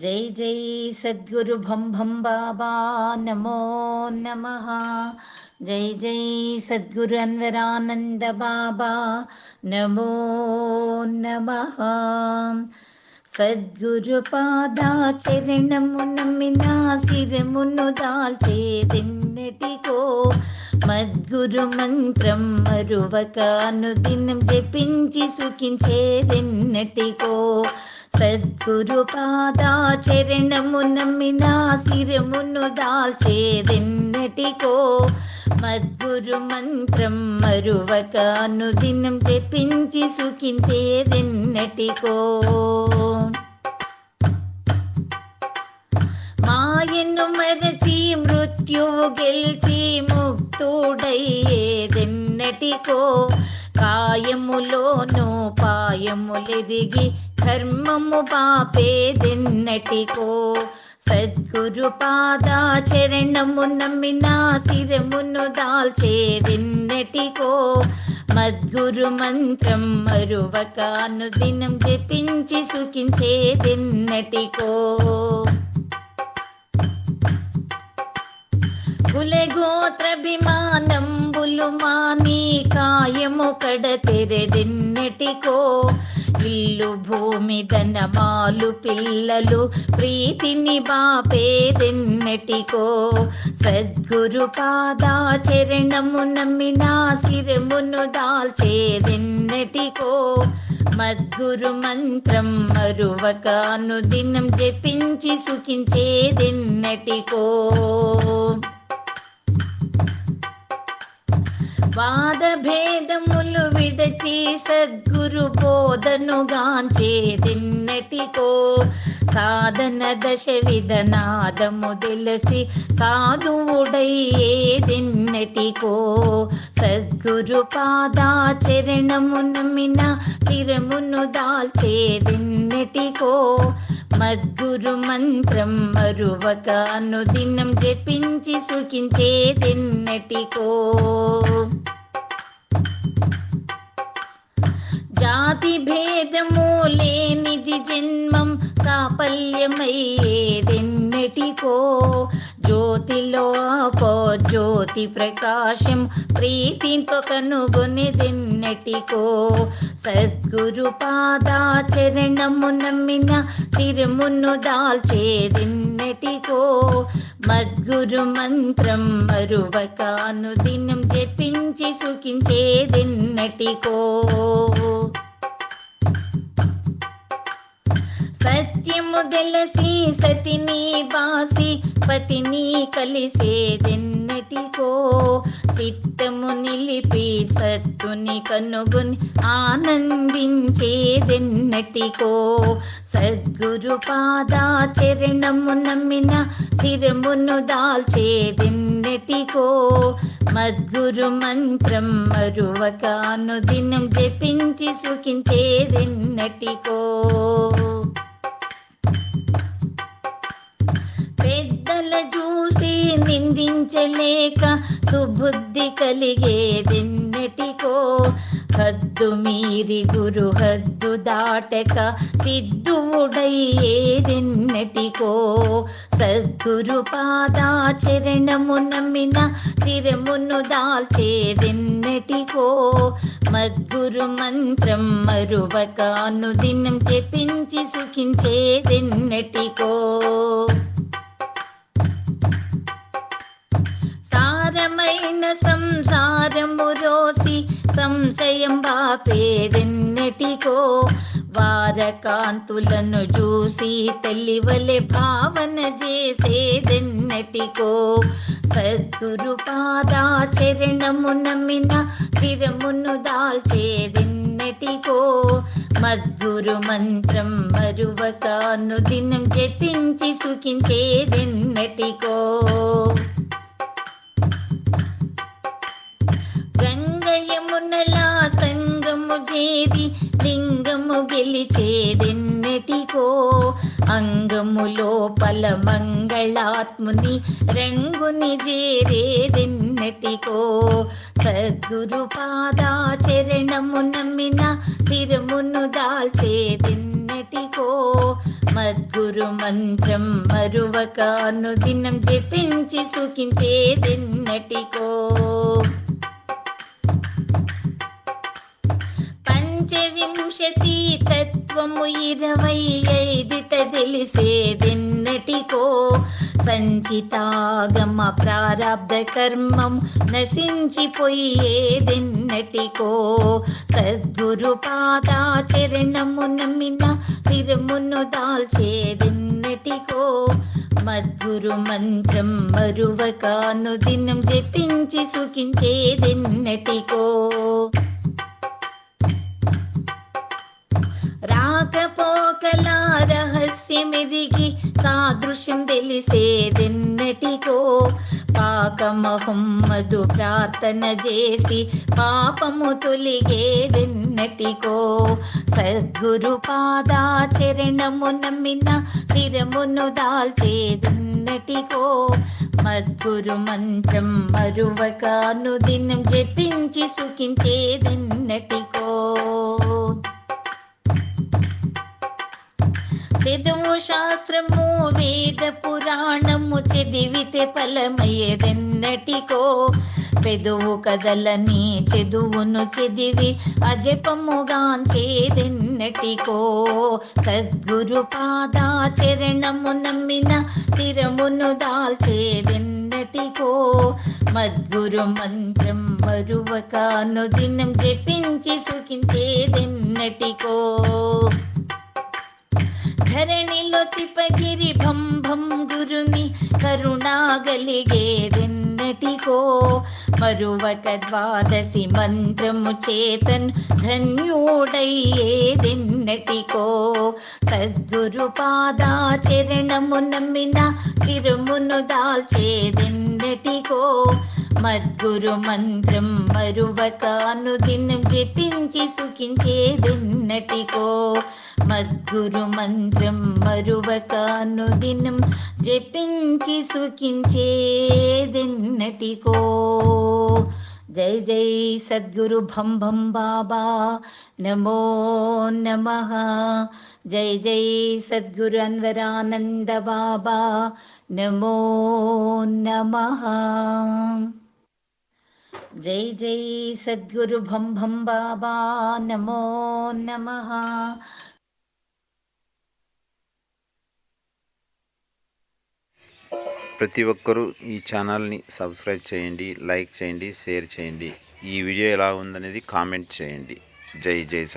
జై జై సద్గురు భం భం బాబా నమో నమ జై జై సద్గురు అన్వరానంద బాబా నమో నమ సద్గురు పాదా చరణము నమ్మిన శిరమును దాల్చేదెన్నటికో మద్గురు మంత్రం మరువక అనుదినం జపించి సుఖించేదెన్నటికో సద్గురు పాదా నమ్మిన శిరమును దాల్చేదెన్నటికో. మద్గురు మంత్రం మరువక అనుదినం తెప్పించి సుఖించేదెన్నటికో మాయను మరచి మృత్యువు గెలిచి ముక్తుడయ్యేదెన్నటికో. కాయములోనూ పాయములెదిగి ధర్మము పాపేదెన్నటికో సద్గురు పాదా చరణము నమ్మిన శిరమును దాల్చేదెన్నటికో మద్గురు మంత్రం మరువక అనుదినం జపించి సుఖించేదెన్నటికో కులగోత్రభిమానంబులు మాని కాయము కడ కడతెరెదెన్నటికో ఇల్లు భూమి ధనమాలు పిల్లలు ప్రీతిని బాపేదెన్నటికో. సద్గురు పాదా చరణము నమ్మిన శిరమును దాల్చేదెన్నటికో. మద్గురు మంత్రం మరువకాను దినం జపించి సుఖించేదెన్నటికో. వాద భేదములు విడచి సద్గురు బోధను గాంచేదెన్నటికో సాధన దశ విధనాదము తెలిసి సాధువుడయ్యేదిన్నటికో సద్గురు పాదా చరణము నమ్మిన చిరమును దాల్చేదెన్నటికో. మద్గురు మంత్రం మరువక అనుదినం జపించి సుఖించేదెన్నటికో. జాతి భేదము లేనిది జన్మం సాఫల్యమయ్యేదెన్నటికో. జ్యోతిలో పో జ్యోతి ప్రకాశం ప్రీతితో కనుగొనిదెన్నటికో సద్గురు పాదా చరణము నమ్మిన తిరుమును దాల్చేదిన్నటికో మద్గురు మంత్రం మరువకాను దినం జపించి సుఖించేదిన్నటికో సత్యము తెలిసి సతిని బాసి పతిని కలిసేదెన్నటికో చిత్తము నిలిపి సత్తుని కనుగొని ఆనందించేదెన్నటికో సద్గురు పాదా చరణము నమ్మిన శిరమును దాల్చేదెన్నటికో మద్గురు మంత్రం మరువక అనుదినం జపించి సుఖించేదెన్నటికో చూసి నిందించలేక సుబుద్ధి కలిగేదెన్నటికో. హద్దు మీరి గురు హద్దు దాటక సిద్ధువుడయ్యేదెన్నటికో. సద్గురు పాదాచరణము నమ్మిన శిరమును దాల్చేదెన్నటికో. మద్గురు మంత్రం మరువక అనుదినం చెప్పించి సుఖించేదెన్నటికో. సారమైన సంసారము రోసి సంశయం బాపేదెన్నటికో వారకాంతులను చూసి తెలివలే భావన చేసేదెన్నటికో సద్గురు పాదాచరణము నమ్మిన విరమును దాల్చేదెన్నటికో మద్గురు మంత్రం మరువక అనుదినం జపించి సుఖించేదెన్నటికో ఏది లింగము గెలిచేదెన్నటికో? అంగము లోపల మంగళాత్ముని రంగుని చేరేదెన్నటికో? సద్గురు పాదా చరణము నమ్మిన శిరమును దాల్చేదెన్నటికో? మద్గురు మంత్రం మరువకాను దినం జపించి సుఖించేదెన్నటికో? పంచవింశతి తత్వము ఇరవై ఐదిట తెలిసేదెన్నటికో సంచితాగమ ప్రారంధ కర్మం నశించిపోయేదెన్నటికో? సద్గురు పాదాచరణము నమ్మిన సిరమును దాల్చేదెన్నటికో? మద్గురు మంత్రం మరువకాను దినం జపించి సుఖించేదెన్నటికో? రాకపోకల రహస్యమిదిగి సాదృశ్యం తెలిసేదెన్నటికో. పాకమహమ్మదు ప్రార్థన చేసి పాపము తొలిగేదెన్నటికో. సద్గురు పాదాచరణము నమ్మిన స్థిరమును దాల్చేదెన్నటికో. మద్గురు మంత్రం మరువకాను దినం జపించి సుఖించేదెన్నటికో. వేదము శాస్త్రము వేద పురాణము చదివితే ఫలమయ్యేదెన్నటికో. పెదువు కదలని చెదువును చెదివి అజపముగాంచేదెన్నటికో. సద్గురు పాదాచరణము నమ్మిన తిరమును దాల్చేదెన్నటికో. మద్గురు మంత్రం మరువకాను దినం జపించి సుఖించేదెన్నటికో. ధరణిలో చిపగిరి భంభం గురుని కరుణాగలిగేదెన్నటికో. మరువక ద్వాదశి మంత్రము చేతన్ ధన్యుడయ్యేదెన్నటికో. సద్గురు పాదాచరణము నమ్మిన సిరుమును దాల్చేదెన్నటికో. మద్గురు మంత్రం మరువకాను దినం జపించి సుఖించేదెన్నటికో. మద్గురు మంత్రం మరువకాను దినం జపించి సుఖించేదెన్నటికో జై జై సద్గురు భం భం బాబా నమో నమ జై జై సద్గురు అన్వరానంద బాబా నమో నమ జై జై సద్గురు భం భం బాబా నమో నమ ప్రతి ఒక్కరూ ఈ ఛానల్ని సబ్స్క్రైబ్ చేయండి లైక్ చేయండి షేర్ చేయండి. ఈ వీడియో ఎలా ఉందనేది కామెంట్ చేయండి. జై జై సత్